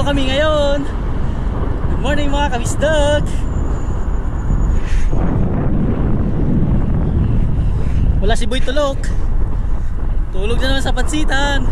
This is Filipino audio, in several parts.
kilo kami ngayon. Good morning mga kabisdog. Wala si Boy Tulok. Tulog na naman sa pansitan.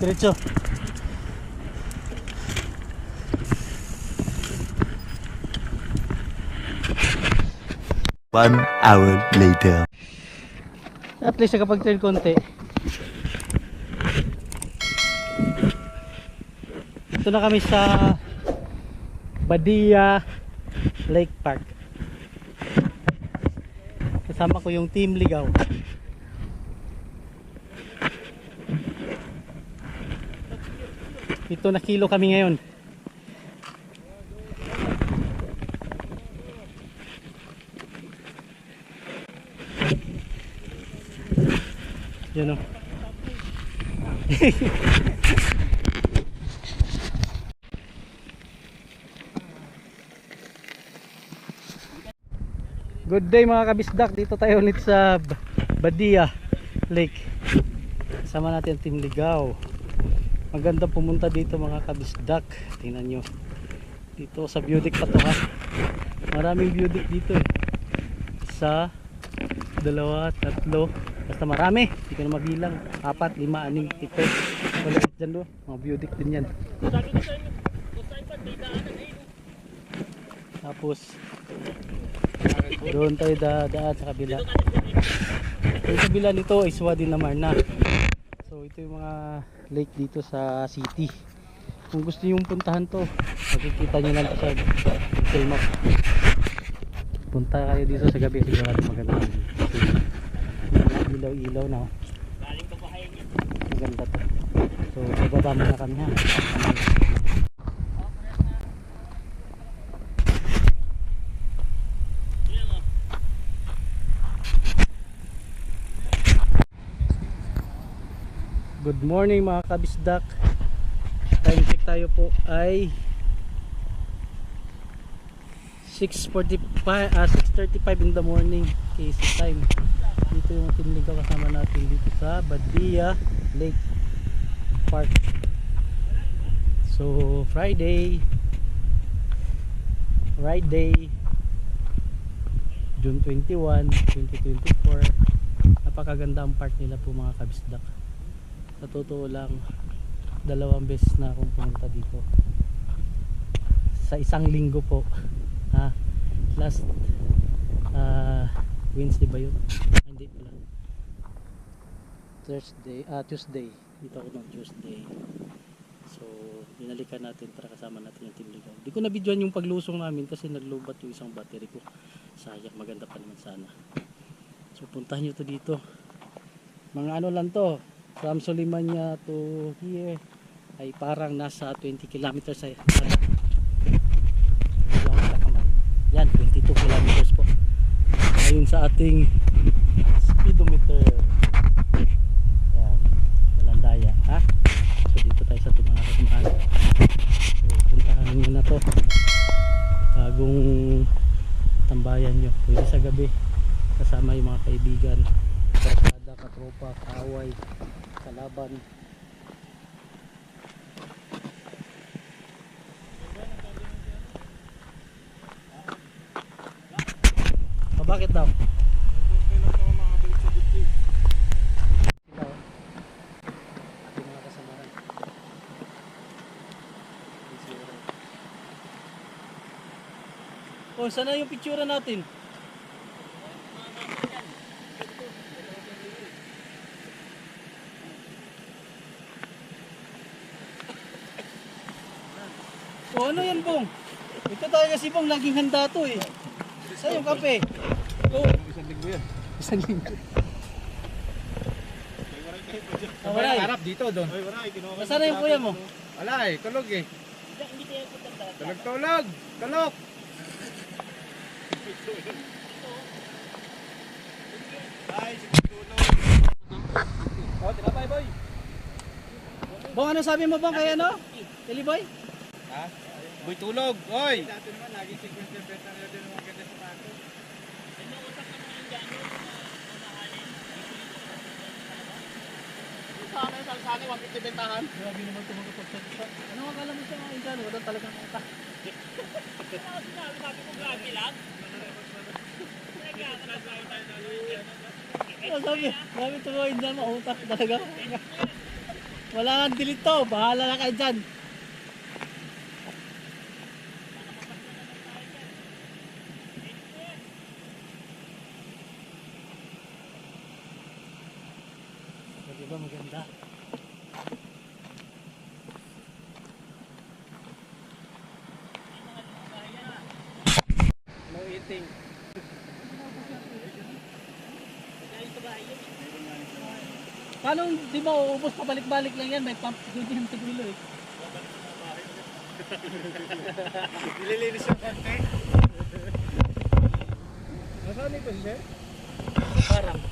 Diretso. One hour later. At least nakapag-trail konti. Ito na kami sa Badia Lake Park. Kasama ko yung Team Ligaw. Ito na kilo kami ngayon. Yan o. Good day mga kabisdak. Dito tayo ulit sa Badia Lake. Kasama natin ang Team Ligaw. Maganda pumunta dito mga kabisdak. Tingnan nyo. Dito sa deck pa to ha. Maraming deck dito eh. Isa, dalawa, tatlo. Basta marami. Hindi ko na mabilang. Apat, lima, anim, pito. Wala dyan do. Mga view deck din yan. Tapos doon tayo da daan sa kabila. Yung kabila nito is Wadi Lamarna. Ito yung mga lake dito sa city. Kung gusto niyo puntahan to, makikita niyo lang sa Google Map. Punta kayo dito sa gabi sigurado maganda. Kasi ilaw-ilaw na. oh. Maganda to. So bababa muna kami ha. Good morning mga kabisdak. Time check tayo po ay 6.45 ah, 6.35 in the morning case time. Dito yung tinligaw kasama natin dito sa Badia Lake Park. So Friday. Friday June 21 2024 napakaganda ang park nila po mga kabisdak sa totoo lang. Dalawang beses na akong pumunta dito. Sa isang linggo po. Ha? Last ah, Wednesday ba yun? Ah, hindi pala. Thursday ah Tuesday. Dito ako ng Tuesday. So binalikan natin. Para kasama natin yung team ligaw. Di ko na videoan yung paglusong namin kasi naglobat yung isang battery ko. Sayang maganda pa naman sana. So puntahan nyo to dito. Mga ano lang to from Solimanya to here ay parang nasa 20 kilometers ay yan 22 kilometers po. Ayun sa ating speedometer. Yan walang daya ha? So dito tayo sa mga kasamahan so puntahan nyo na to. Bagong tambayan nyo pwede sa gabi. Kasama yung mga kaibigan. Barkada, katropa, kaaway kalaban o bakit daw? Kasamahan. Oh, sana yung picture natin? Oh, ano yan, Bong? Ito tayo kasi, Bong, laging handa to eh. Saan yung kape? Oh. Isang linggo yan. Isang linggo. Ah, wala eh. Harap dito doon. Nasaan na yung kuya mo? Wala eh, tulog eh. Tulog tulog. Tulog. Oh, tinapay boy. Bong, ano sabi mo bang kay ano? Kelly Boy? Ha? Boy tulog. Oy. Dati naman lagi 50 benta na din mga ganda sa pato. Sana yung salsani, 150 bentahan. Grabe naman tumagot sa sa. Ano akala mo sa mga Indiano? Wala talagang kata. Ano sabi? Grabe ito mga Indiano, mautak talaga. Wala kang delete to. Bahala na kayo dyan. No eating. Paano di ba uubos pabalik-balik lang yan? May pump doon yung tigilo eh. Nililinis yung konti. Nasaan ito siya? Parang.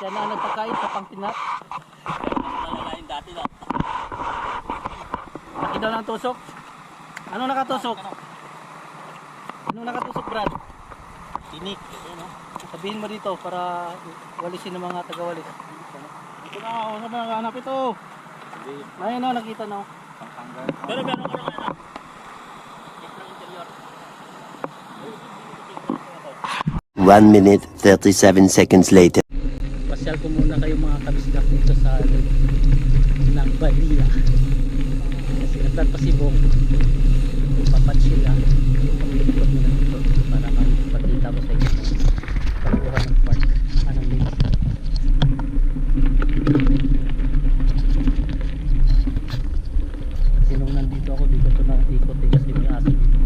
Siya na ang nagpakain sa pangpinat. Malalain dati na. Laki daw ng tusok. Ano nakatusok? Ano nakatusok, Brad? Tinik. Sabihin mo dito para walisin ng mga taga-walis. Ito na ako sa mga anak ito. Ayun o, nakita na. Pero gano'n ka naman anak? One minute, 37 seconds later. Ko muna kayo mga kabisdak dito sa lake ng Badia. Kasi nagtan pa si Bong. Papat sila. Paglikot nila dito para makipagkita ko sa inyo pagkuha ng park. Anong. Kasi nung nandito ako dito ko na ikot eh kasi may aso dito.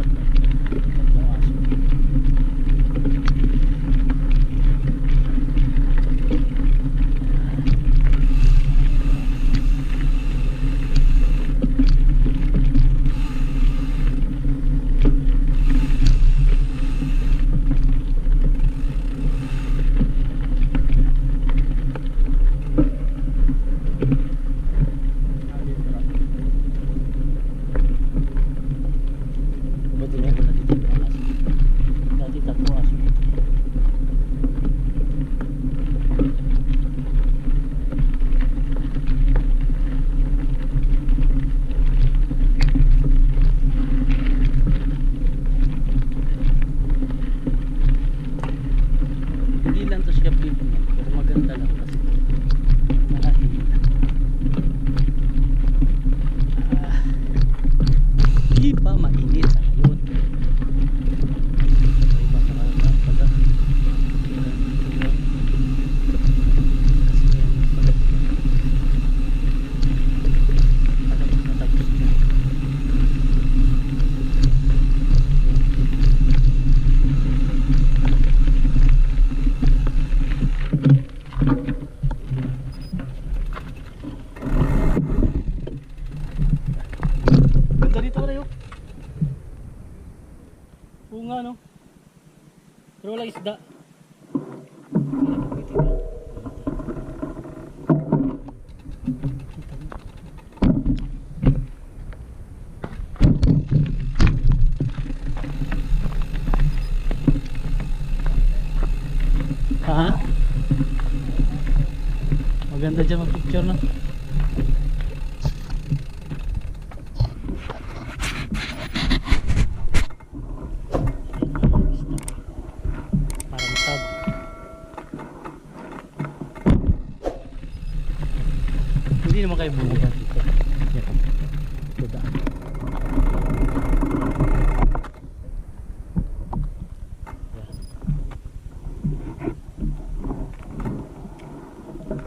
Dito pare oh. Bunga no. Pero wala isda. Ha? Maganda dyan mag-picture no? Para matag. Hindi naman kayo bumuga dito. Yan. Ito daan. Yan. Yan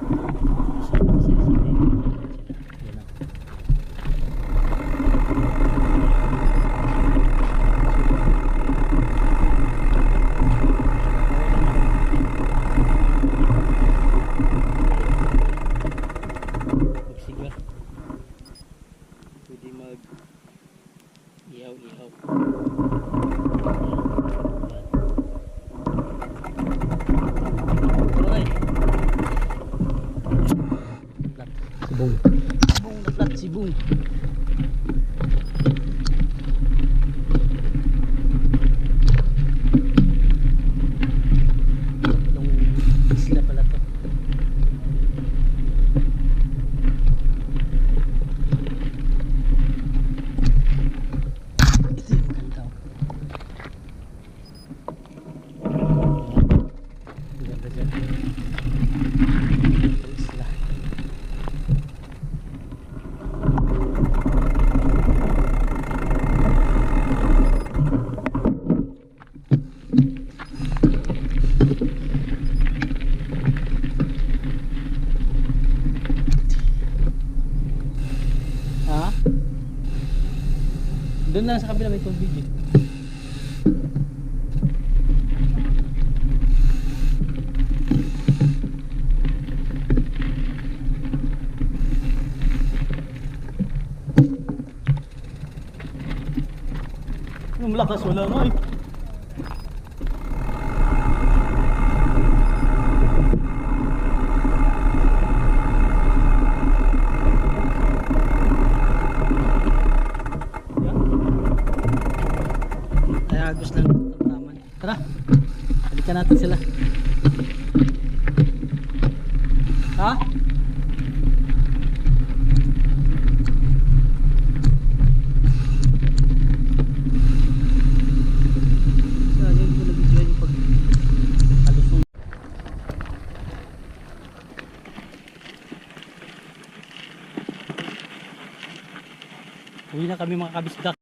Na sa kabila may tubig eh. Yung lakas wala nga eh. Tara, balikan natin sila. Ha? Uwi na kami mga kabisdak.